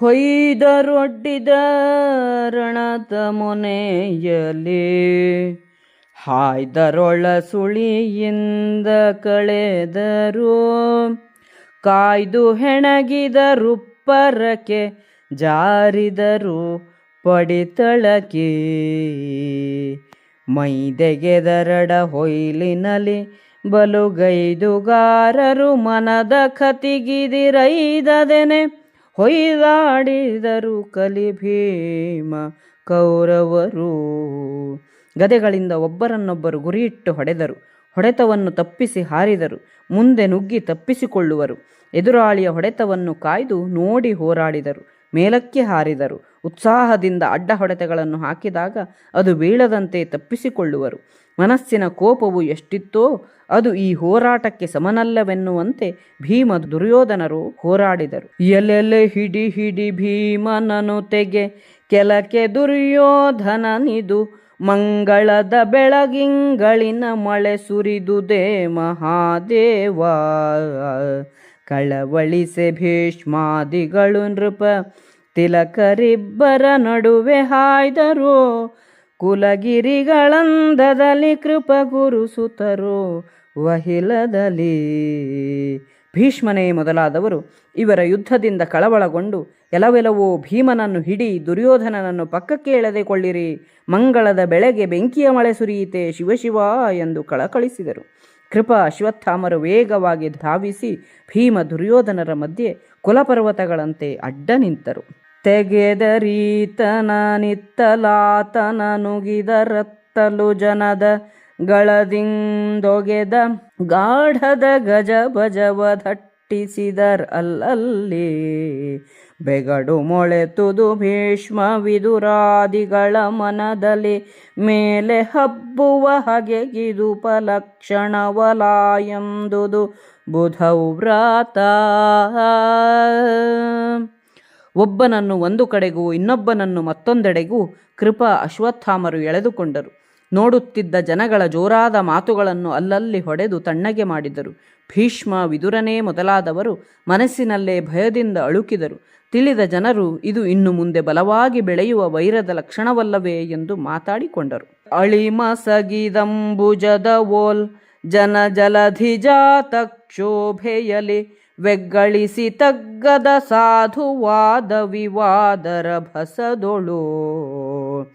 ಹೊಯ್ದರೊಡ್ಡಿದ ರಣತ ಮೊನೆಯಲಿ ಹಾಯ್ದರೊಳ ಸುಳಿಯಿಂದ ಕಳೆದರು. ಕಾಯ್ದು ಹೆಣಗಿದ ರುಪ್ಪರಕ್ಕೆ ಜಾರಿದರು ಪಡಿತಳಕಿ. ಮೈದೆಗೆದರಡ ಹೊಯ್ಲಿನಲಿ ಬಲುಗೈದುಗಾರರು ಮನದ ಕತಿಗಿದಿರೈದದೆನೆ. ಹೊಯ್ದಾಡಿದರು ಕಲಿಭೀಮ ಕೌರವರು. ಗದೆಗಳಿಂದ ಒಬ್ಬರನ್ನೊಬ್ಬರು ಗುರಿಯಿಟ್ಟು ಹೊಡೆದರು. ಹೊಡೆತವನ್ನು ತಪ್ಪಿಸಿ ಹಾರಿದರು. ಮುಂದೆ ನುಗ್ಗಿ ತಪ್ಪಿಸಿಕೊಳ್ಳುವರು. ಎದುರಾಳಿಯ ಹೊಡೆತವನ್ನು ಕಾಯ್ದು ನೋಡಿ ಹೋರಾಡಿದರು. ಮೇಲಕ್ಕೆ ಹಾರಿದರು. ಉತ್ಸಾಹದಿಂದ ಅಡ್ಡ ಹೊಡೆತಗಳನ್ನು ಹಾಕಿದಾಗ ಅದು ಬೀಳದಂತೆ ತಪ್ಪಿಸಿಕೊಳ್ಳುವರು. ಮನಸ್ಸಿನ ಕೋಪವು ಎಷ್ಟಿತ್ತೋ ಅದು ಈ ಹೋರಾಟಕ್ಕೆ ಸಮನಲ್ಲವೆನ್ನುವಂತೆ ಭೀಮ ದುರ್ಯೋಧನರು ಹೋರಾಡಿದರು. ಎಲ್ಲೆಲ್ಲೆ ಹಿಡಿ ಹಿಡಿ ಭೀಮನನು ತೆಗೆ ಕೆಲಕೆ ದುರ್ಯೋಧನನಿದು ಮಂಗಳದ ಬೆಳಗಿಂಗಳಿನ ಮಳೆ ಸುರಿದುದೇ ಮಹಾದೇವ. ಕಳವಳಿಸೆ ಭೀಷ್ಮಾದಿಗಳು ನೃಪ ತಿಲಕರಿಬ್ಬರ ನಡುವೆ ಹಾಯ್ದರು. ಕುಲಗಿರಿಗಳಂದದಲ್ಲಿ ಕೃಪ ಗುರುಸುತರು ವಹಿಲದಲ್ಲಿ. ಭೀಷ್ಮನೇ ಮೊದಲಾದವರು ಇವರ ಯುದ್ಧದಿಂದ ಕಳವಳಗೊಂಡು ಎಲವೆಲವೋ ಭೀಮನನ್ನು ಹಿಡಿ ದುರ್ಯೋಧನನನ್ನು ಪಕ್ಕಕ್ಕೆ ಎಳೆದುಕೊಳ್ಳಿರಿ ಮಂಗಳದ ಬೆಳೆಗೆ ಬೆಂಕಿಯ ಮಳೆ ಸುರಿಯಿತೆ ಶಿವಶಿವ ಎಂದು ಕಳಕಳಿಸಿದರು. ಕೃಪಾ ಅಶ್ವತ್ಥಾಮರು ವೇಗವಾಗಿ ಧಾವಿಸಿ ಭೀಮ ದುರ್ಯೋಧನರ ಮಧ್ಯೆ ಕುಲಪರ್ವತಗಳಂತೆ ಅಡ್ಡ ನಿಂತರು. ತೆಗೆದರೀತನ ನಿತ್ತಲಾತನ ನುಗಿದ ರತ್ತಲು ಜನದ ಗಳದಿಂದೊಗೆದ ಗಾಢದ ಗಜ ಭಜವ ದಟ್ಟಿಸಿದರ್ ಅಲ್ಲಲ್ಲಿ ಬೆಗಡು ಮೊಳೆತುದು ಭೀಷ್ಮ ವಿದುರಾದಿಗಳ ಮನದಲ್ಲಿ ಮೇಲೆ ಹಬ್ಬುವ ಹಗೆಗಿದು ಫಲಕ್ಷಣವಲ ಎಂದುದು ಬುಧವ್ರಾತ. ಒಬ್ಬನನ್ನು ಒಂದು ಕಡೆಗೂ ಇನ್ನೊಬ್ಬನನ್ನು ಮತ್ತೊಂದೆಡೆಗೂ ಕೃಪಾ ಅಶ್ವತ್ಥಾಮರು ಎಳೆದುಕೊಂಡರು. ನೋಡುತ್ತಿದ್ದ ಜನಗಳ ಜೋರಾದ ಮಾತುಗಳನ್ನು ಅಲ್ಲಲ್ಲಿ ಹೊಡೆದು ತಣ್ಣಗೆ ಮಾಡಿದರು. ಭೀಷ್ಮ ವಿದುರನೇ ಮೊದಲಾದವರು ಮನಸ್ಸಿನಲ್ಲೇ ಭಯದಿಂದ ಅಳುಕಿದರು. ತಿಳಿದ ಜನರು, ಇದು ಇನ್ನು ಮುಂದೆ ಬಲವಾಗಿ ಬೆಳೆಯುವ ವೈರದ ಲಕ್ಷಣವಲ್ಲವೇ ಎಂದು ಮಾತಾಡಿಕೊಂಡರು. ಅಳಿಮ ಸಗಿದಂಬುಜದ ಓಲ್, ಜನ ಜಲಧಿಜಾತ ಕ್ಷೋಭೆಯಲಿ வெಗ್ಗಳಿಸಿ ತಗ್ಗದ ಸಾಧುವಾದ ವಿವಾದರ ಭಸದೊಳು.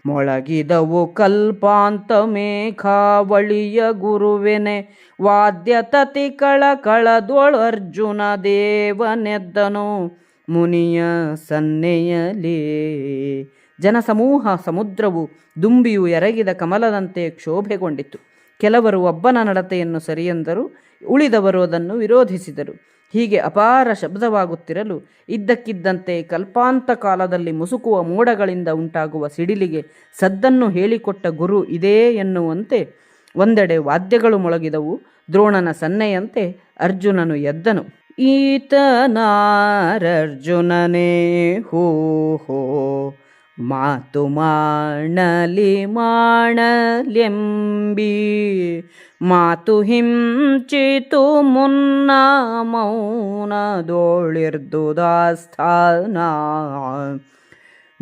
ಮೊಳಗಿದವು ಕಲ್ಪಾಂತ ಮೇಘಾವಳಿಯ ಗುರುವೆನೆ. ವಾದ್ಯ ತತಿ ಕಳ ಕಳದೊಳು ಅರ್ಜುನ ದೇವನೆದ್ದನು. ಮುನಿಯ ಸನ್ನೆಯಲಿ ಜನಸಮೂಹ ಸಮುದ್ರವು ದುಂಬಿಯು ಎರಗಿದ ಕಮಲದಂತೆ ಕ್ಷೋಭೆಗೊಂಡಿತು ಕೆಲವರು ಒಬ್ಬನ ನಡತೆಯನ್ನು ಸರಿಯೆಂದರು, ಉಳಿದವರು ಅದನ್ನು ವಿರೋಧಿಸಿದರು. ಹೀಗೆ ಅಪಾರ ಶಬ್ದವಾಗುತ್ತಿರಲು ಇದ್ದಕ್ಕಿದ್ದಂತೆ ಕಲ್ಪಾಂತ ಕಾಲದಲ್ಲಿ ಮುಸುಕುವ ಮೋಡಗಳಿಂದ ಉಂಟಾಗುವ ಸಿಡಿಲಿಗೆ ಸದ್ದನ್ನು ಹೇಳಿಕೊಟ್ಟ ಗುರು ಇದೇ ಎನ್ನುವಂತೆ ಒಂದೆಡೆ ವಾದ್ಯಗಳು ಮೊಳಗಿದವು. ದ್ರೋಣನ ಸನ್ನೆಯಂತೆ ಅರ್ಜುನನು ಎದ್ದನು. ಈತನಾರರ್ಜುನನೇ ಹೋ ಹೋ ಮಾತು ಮಾಡಲಿ ಮಾಡಲೆಂಬಿ, ಮಾತು ಹಿಂಚಿತು ಮುನ್ನ ಮೌನದೋಳಿರ್ದುದಾಸ್ಥಾನ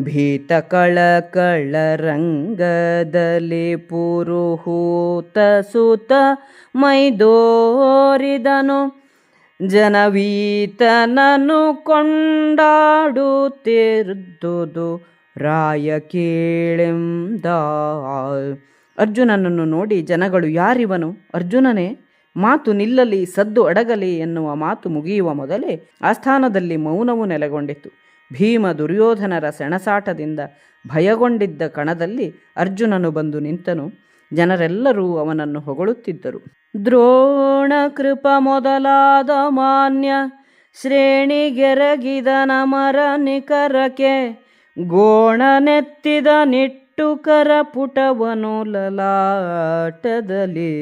ಭೀತ ಕಳಕಳ ರಂಗದಲ್ಲಿ ಪುರುಹೂತ ಸುತ ಮೈದೋರಿದನು. ಜನವೀತನನು ಕೊಂಡಾಡುತ್ತಿರುವುದು ರಾಯ ಕೇಳೆಂದ ಅರ್ಜುನನನ್ನು ನೋಡಿ ಜನಗಳು ಯಾರಿವನು? ಅರ್ಜುನನೇ, ಮಾತು ನಿಲ್ಲಲಿ, ಸದ್ದು ಅಡಗಲಿ ಎನ್ನುವ ಮಾತು ಮುಗಿಯುವ ಮೊದಲೇ ಆಸ್ಥಾನದಲ್ಲಿ ಮೌನವು ನೆಲೆಗೊಂಡಿತು. ಭೀಮ ದುರ್ಯೋಧನರ ಸೆಣಸಾಟದಿಂದ ಭಯಗೊಂಡಿದ್ದ ಕಣದಲ್ಲಿ ಅರ್ಜುನನು ಬಂದು ನಿಂತನು. ಜನರೆಲ್ಲರೂ ಅವನನ್ನು ಹೊಗಳುತ್ತಿದ್ದರು. ದ್ರೋಣ ಕೃಪ ಮೊದಲಾದ ಮಾನ್ಯ ಶ್ರೇಣಿಗೆರಗಿದ ನಮರ ನಿಕರಕ್ಕೆ ಗೋಣನೆತ್ತಿದ ನಿಟ್ಟುಕರ ಪುಟವನು ಲಲಾಟದಲ್ಲಿ.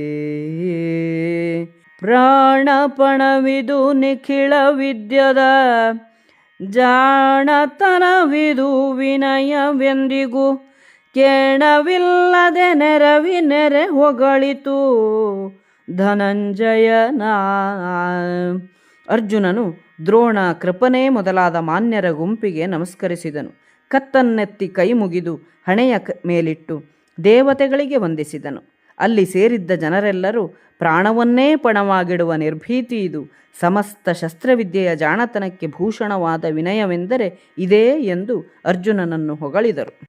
ಪ್ರಾಣಪಣವಿದು ನಿಖಿಳ ವಿದ್ಯದ ಜಾಣತನವಿದು ವಿನಯವೆಂದಿಗೂ ಕೇಣವಿಲ್ಲದೆ ನೆರವಿ ನೆರೆ ಹೊಗಳಿತು ಧನಂಜಯನ ಅರ್ಜುನನು ದ್ರೋಣ ಕೃಪನೇ ಮೊದಲಾದ ಮಾನ್ಯರ ಗುಂಪಿಗೆ ನಮಸ್ಕರಿಸಿದನು. ಕತ್ತನ್ನೆತ್ತಿ ಕೈ ಮುಗಿದು ಹಣೆಯ ಮೇಲಿಟ್ಟು ದೇವತೆಗಳಿಗೆ ವಂದಿಸಿದನು. ಅಲ್ಲಿ ಸೇರಿದ್ದ ಜನರೆಲ್ಲರೂ ಪ್ರಾಣವನ್ನೇ ಪಣವಾಗಿಡುವ ನಿರ್ಭೀತಿ ಇದು. ಸಮಸ್ತ ಶಸ್ತ್ರವಿದ್ಯೆಯ ಜಾಣತನಕ್ಕೆ ಭೂಷಣವಾದ ವಿನಯವೆಂದರೆ ಇದೇ ಎಂದು ಅರ್ಜುನನನ್ನು ಹೊಗಳಿದರು.